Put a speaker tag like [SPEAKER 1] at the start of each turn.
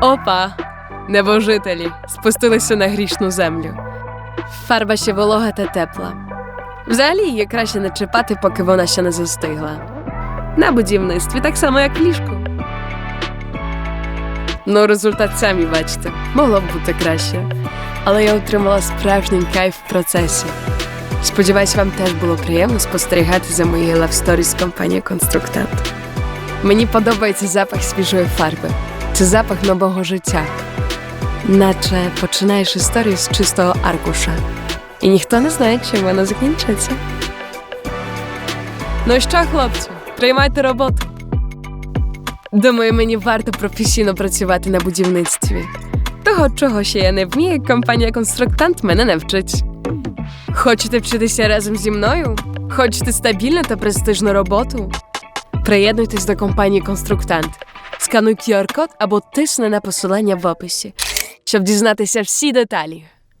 [SPEAKER 1] Опа! Небожителі спустилися на грішну землю. Фарба ще волога та тепла. Взагалі її краще не чіпати, поки вона ще не застигла. На будівництві так само, як в ліжку. Ну, результат самі бачите, могло б бути краще. Але я отримала справжній кайф в процесі. Сподіваюсь, вам теж було приємно спостерігати за моєю лавсторі з компанією Конструктант. Мені подобається запах свіжої фарби. Це запах нового життя. Наче починаєш історію з чистого аркуша. І ніхто не знає, чим вона закінчиться. Ну що, хлопці, приймайте роботу. Думаю, мені варто професійно працювати на будівництві. Того, чого ще я не вмію, компанія Конструктант мене не вчить. Хочете вчитися разом зі мною? Хочете стабільну та престижну роботу? Приєднуйтесь до компанії Конструктант. Скануй QR-код або тисни на посилання в описі, щоб дізнатися всі деталі.